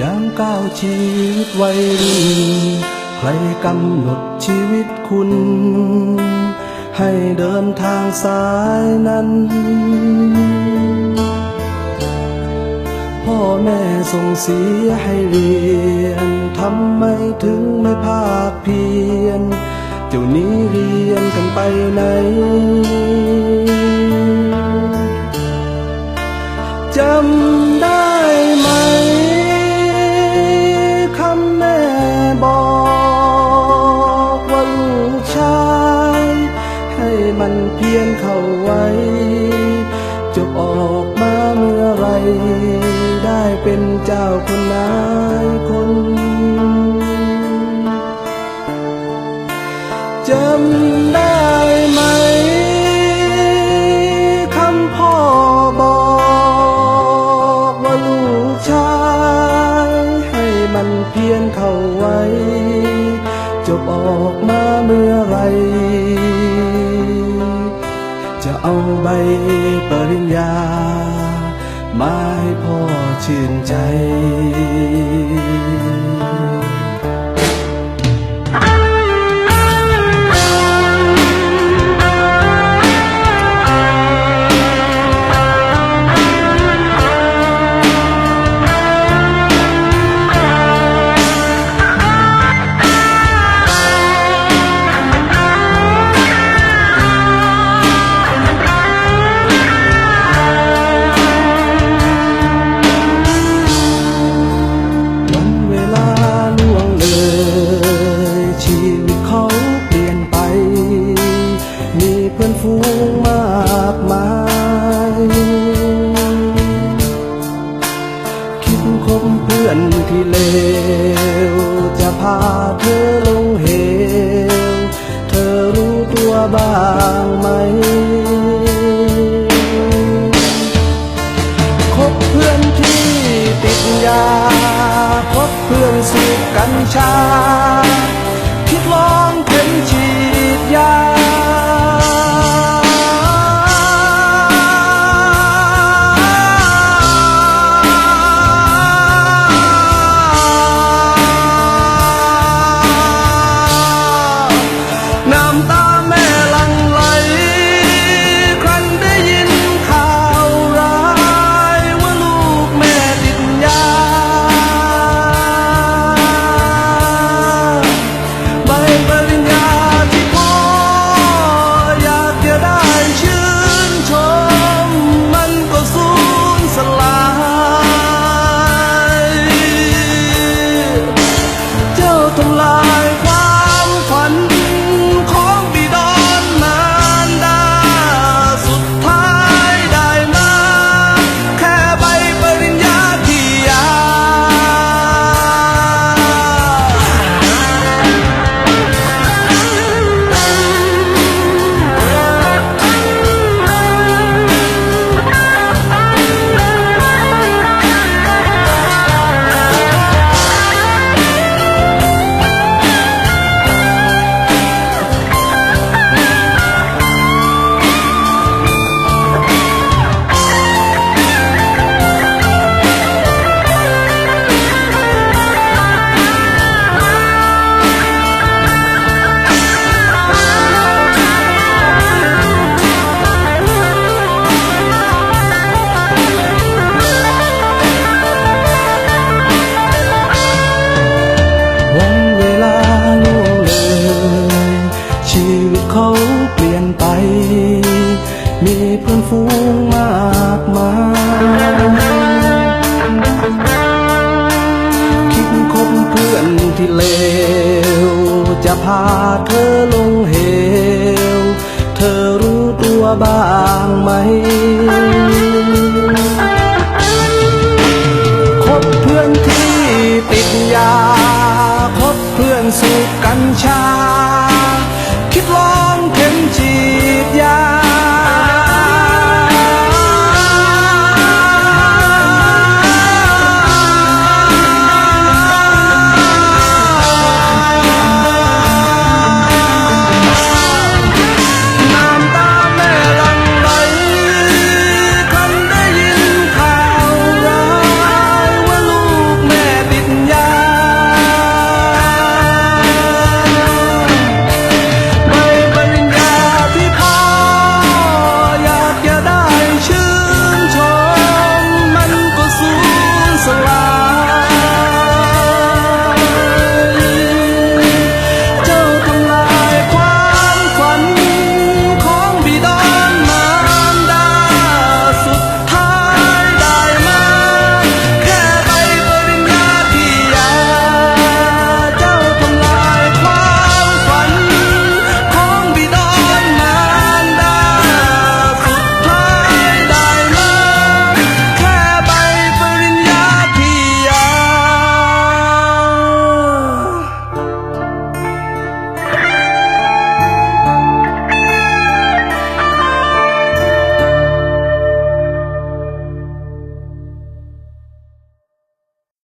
ยามก้าวชีวิตวัยรุ่นใครกำหนดชีวิตคุณ ให้เดินทางสายนั้น พ่อแม่ส่งเสียให้เรียนทำไมถึงไม่ภาคเพียรเดี๋ยวนี้เรียนกันไปไหน มันเพียรเข้าไว้จบออกมาเมื่อไร ได้เป็นเจ้าคนนายคนจำได้ไหมคำพ่อบอกว่าลูกชายให้มันเพียรเข้าไว้จบออกมาเมื่อไร เอาใบปริญญา มาให้พ่อชื่นใจ มากมาย คิดคบเพื่อนที่เลว จะพาเธอลงเหว เธอรู้ตัวบ้างไหมคบเพื่อนที่ติดยาคบเพื่อนสูบกัญชา คิดลองเข็มฉีดยา มีเพื่อนฝูงมากมายคิดคบเพื่อนที่เลว จะพาเธอลงเหว เธอรู้ตัวบ้างไหมคบเพื่อนที่ติดยา คบเพื่อนสูบกัญชา